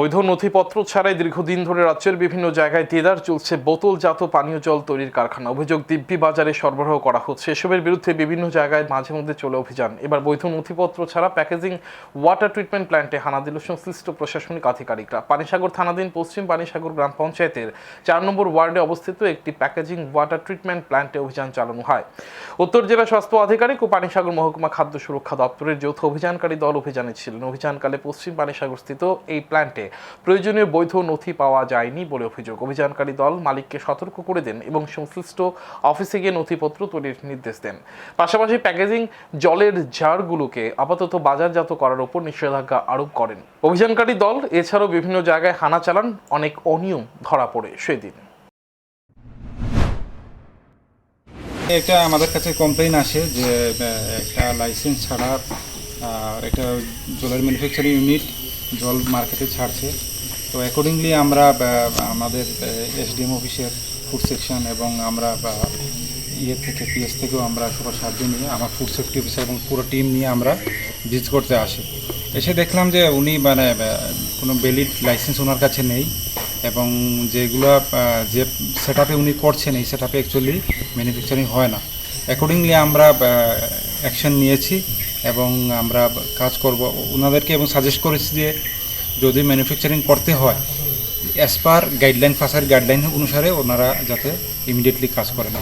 বৈধ নথিপত্র ছাড়াই দীর্ঘদিন ধরে রাজ্যের বিভিন্ন জায়গায় দেদার চলছে বোতলজাত পানীয় জল তৈরির কারখানা। অভিযোগ, দিব্যি বাজারে সরবরাহ করা হচ্ছে। এসবের বিরুদ্ধে বিভিন্ন জায়গায় মাঝে মধ্যে চলে অভিযান। এবার বৈধ নথিপত্র ছাড়া প্যাকেজিং ওয়াটার ট্রিটমেন্ট প্ল্যান্টে হানা দিল সংশ্লিষ্ট প্রশাসনিক আধিকারিকরা। পানিসাগর থানাধীন পশ্চিম পানিসাগর গ্রাম পঞ্চায়েতের চার নম্বর ওয়ার্ডে অবস্থিত একটি প্যাকেজিং ওয়াটার ট্রিটমেন্ট প্ল্যান্টে অভিযান চালানো হয়। উত্তর জেলা স্বাস্থ্য আধিকারিক ও পানিসাগর মহকুমা খাদ্য সুরক্ষা দপ্তরের যৌথ অভিযানকারী দল অভিযানে ছিলেন। অভিযানকালে পশ্চিম পানিসাগর স্থিত এই প্ল্যান্টে প্রয়োজনীয় বৈধ নথি পাওয়া যায়নি বলে অভিযোগ। অভিযানকারী দল মালিককে সতর্ক করে দেন এবং সংশ্লিষ্ট অফিসে গিয়ে নথিপত্র তৈরির নির্দেশ দেন। পাশাপাশি প্যাকেজিং জলের জারগুলোকে আপাতত বাজারজাত করার উপর নিষেধাজ্ঞা আরোপ করেন। অভিযানকারী দল এছাড়াও বিভিন্ন জায়গায় হানা চালান, অনেক অনিয়ম ধরা পড়ে সেদিন। এটা আমাদের কাছে কমপ্লেন আসে যে একটা লাইসেন্স ছাড়া একটা জলের ম্যানুফ্যাকচারিং ইউনিট জল মার্কেটে ছাড়ছে। তো অ্যাকর্ডিংলি আমরা আমাদের এসডিএম অফিসের ফুড সেকশন এবং আমরা ইয়ে থেকে পিএস থেকেও আমরা সবার সাহায্য নিয়ে, আমার ফুড সেফটি অফিসার এবং পুরো টিম নিয়ে আমরা ভিজিট করতে আসি। এসে দেখলাম যে উনি মানে কোনো ভ্যালিড লাইসেন্স ওনার কাছে নেই এবং যেগুলো যে সেট উনি করছেন, এই সেট আপে অ্যাকচুয়ালি ম্যানুফ্যাকচারিং হয় না। অ্যাকর্ডিংলি আমরা অ্যাকশন নিয়েছি। এবং আমরা কাজ করব। ওনাদেরকে এবং সাজেস্ট করেছি যে যদি ম্যানুফ্যাকচারিং করতে হয় অ্যাজ পার গাইডলাইন ফাঁসার গাইডলাইন অনুসারে ওনারা যাতে ইমিডিয়েটলি কাজ করেন